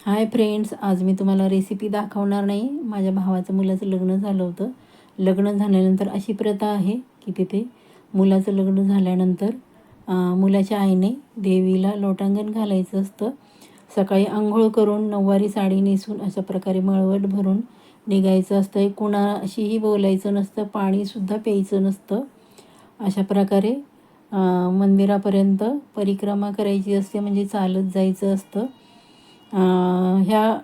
Hi friends आज मी तुम्हाला recipe दाखवणार नाही. माझ्या भावाचं मुलाचं लग्न झालं होतं. लग्न झाल्यानंतर अशी प्रथा आहे की तिथे मुलाचं लग्न झाल्यानंतर मुलाच्या आईने देवीला लोटांगण घालायचं असतं. सकाळी आंघोळ करून नऊवारी साडी नेसून अशा प्रकारे मळवट भरून निघायचं असतं. कुणाशीही बोलायचं नसतं पाणीसुद्धा प्यायचं नसतं. अशा प्रकारे मंदिरापर्यंत परिक्रमा करायची असते म्हणजे चालत जायचं असतं. ह्या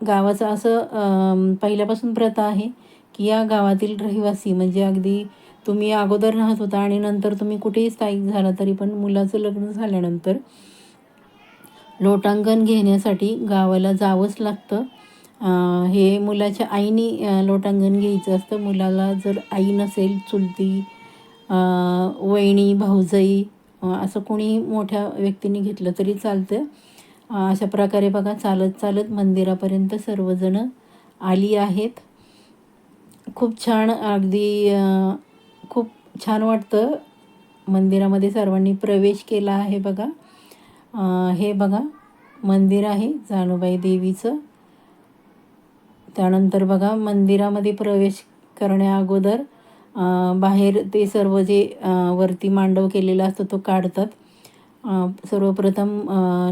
गावाचं असं पहिल्यापासून प्रथा आहे की या गावातील रहिवासी म्हणजे अगदी तुम्ही अगोदर राहत होता आणि नंतर तुम्ही कुठेही स्थायिक झाला तरी पण मुलाचं लग्न झाल्यानंतर लोटांगण घेण्यासाठी गावाला जावंच लागतं. हे मुलाच्या आईने लोटांगण घ्यायचं असतं. मुलाला जर आई नसेल चुलती वहिणी भाऊजाई असं कोणी मोठ्या व्यक्तीने घेतलं तरी चालतं. अशा प्रकारे बघा चालत चालत मंदिरापर्यंत सर्वजण आली आहेत. खूप छान अगदी खूप छान वाटतं मंदिरामध्ये सर्वांनी प्रवेश केला आहे बघा. हे बघा मंदिर आहे जानूबाई देवीचं. त्यानंतर बघा मंदिरामध्ये प्रवेश करण्या अगोदर बाहेर ते सर्व जे वरती मांडव केलेला असतो तो काढतात. सर्वप्रथम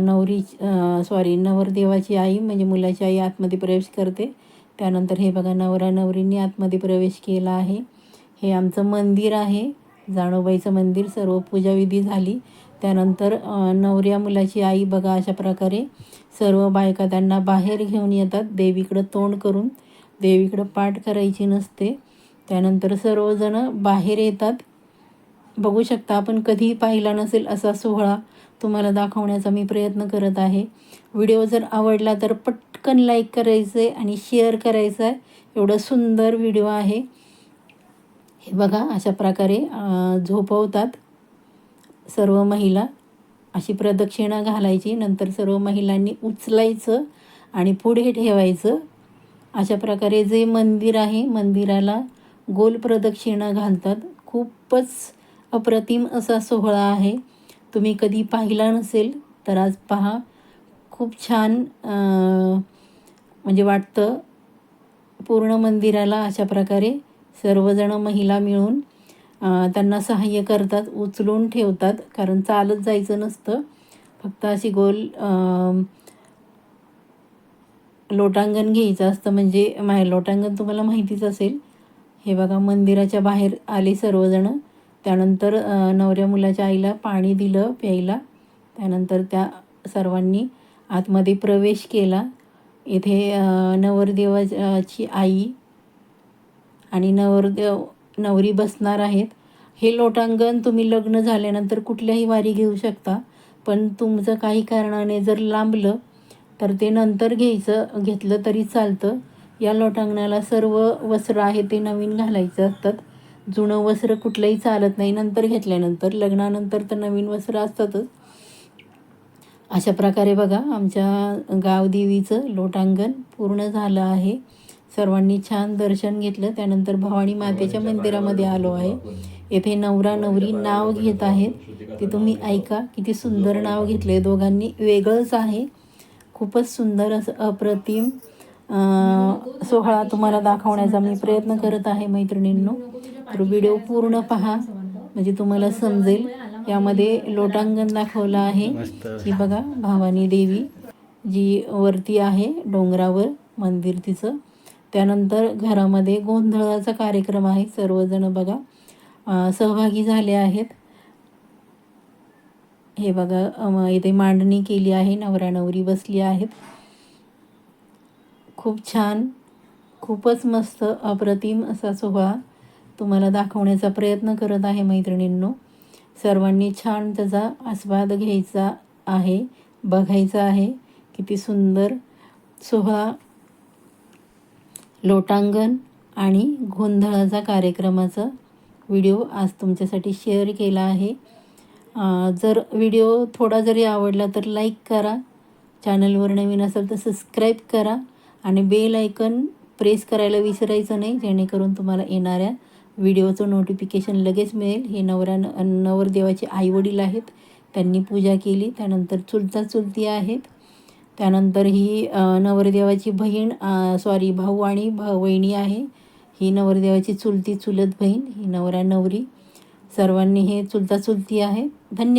नवरी सॉरी नवरदेवाची आई म्हणजे मुलाची आई आतमध्ये प्रवेश करते. त्यानंतर हे बघा नवरा नवरींनी आतमध्ये प्रवेश केला आहे. हे आमचं मंदिर आहे. जाणोबाईचं मंदिर सर्व पूजाविधी झाली. त्यानंतर नवऱ्या मुलाची आई बघा अशा प्रकारे सर्व बायका त्यांना बाहेर घेऊन येतात. देवीकडं तोंड करून देवीकडं पाठ करायची नसते. त्यानंतर सर्वजण बाहेर येतात. बघू शकता आपण कधीही पाहिला नसेल असा सोहळा तुम्हाला दाखवण्याचा मी प्रयत्न करत आहे. व्हिडिओ जर आवडला तर पटकन लाईक करायचं आहे आणि शेअर करायचं आहे एवढं सुंदर व्हिडिओ आहे. हे बघा अशा प्रकारे झोपवतात सर्व महिला. अशी प्रदक्षिणा घालायची नंतर सर्व महिलांनी उचलायचं आणि पुढे ठेवायचं. अशा प्रकारे जे मंदिर आहे मंदिराला गोल प्रदक्षिणा घालतात. खूपच अप्रतिम असा सोहळा आहे. तुम्ही कधी पाहिला नसेल तर आज पहा. खूप छान म्हणजे वाटतं पूर्ण मंदिराला अशा प्रकारे सर्वजण महिला मिळून त्यांना सहाय्य करतात उचलून ठेवतात कारण चालत जायचं नसतं. फक्त अशी गोल लोटांगण घ्यायचं असतं. म्हणजे मा लोटांगण तुम्हाला माहितीच असेल. हे बघा मंदिराच्या बाहेर आले सर्वजणं. त्यानंतर नवऱ्या मुलाच्या आईला पाणी दिलं प्यायला. त्यानंतर त्या सर्वांनी आतमध्ये प्रवेश केला. इथे नवरदेवाची आई आणि नवरदेव नवरी बसणार आहेत. हे लोटांगण तुम्ही लग्न झाल्यानंतर कुठल्याही वारी घेऊ शकता पण तुमचं काही कारणाने जर लांबलं तर ते नंतर घ्यायचं घेतलं तरी चालतं. या लोटांगणाला सर्व वस्त्र आहे ते नवीन घालायचं असतात. जुनं वस्त्र कुठलंही चालत नाही नंतर घेतल्यानंतर लग्नानंतर तर नवीन वस्त्र असतातच. अशा प्रकारे बघा आमच्या गावदेवीचं लोटांगण पूर्ण झालं आहे. सर्वांनी छान दर्शन घेतलं. त्यानंतर भवानी मातेच्या मंदिरामध्ये आलो आहे. येथे नवरा नवरी नाव घेत आहेत. ते तुम्ही ऐका किती सुंदर नाव घेतले दोघांनी वेगळंच आहे. खूपच सुंदर असं अप्रतिम सोहळा तुम्हाला दाखवण्याचा मी प्रयत्न करत आहे मैत्रिणींनो. तर व्हिडिओ पूर्ण पहा. म्हणजे तुम्हाला समजेल. यामध्ये लोटांगण दाखवलं आहे. ही बघा भवानी देवी. जी वरती आहे डोंगरावर मंदिर तिचं. त्यानंतर घरामध्ये गोंधळाचा कार्यक्रम आहे. सर्वजण बघा सहभागी झाले आहेत. हे बघा इथे मांडणी केली आहे. नवरा नवरी बसली आहेत. खूप छान खूपच मस्त अप्रतिम असा सोहळा तुम्हाला दाखवण्याचा प्रयत्न करत आहे मैत्रिणींनो. सर्वांनी छान त्याचा आस्वाद घ्यायचा आहे बघायचा आहे. किती सुंदर सोहळा लोटांगण आणि गोंधळाचा कार्यक्रमाचा व्हिडिओ आज तुमच्यासाठी शेअर केला आहे. जर व्हिडिओ थोडा जरी आवडला तर लाईक करा. चॅनलवर नवीन असेल तर सबस्क्राईब करा. आणि बेल आयकन प्रेस करायला विसरायचं नाही जेणेकरून तुम्हाला येणाऱ्या व्हिडिओचं नोटिफिकेशन लगेच मिळेल. हे नवरा नवरदेवाचे आईवडील आहेत. त्यांनी पूजा केली. त्यानंतर चुलता चुलती आहेत. त्यानंतर ही नवरदेवाची बहीण सॉरी भाऊ आणि भा वहिनी आहे. ही नवरदेवाची चुलती चुलत बहीण. ही नवरा नवरी सर्वांनी हे चुलता चुलती आहे. धन्य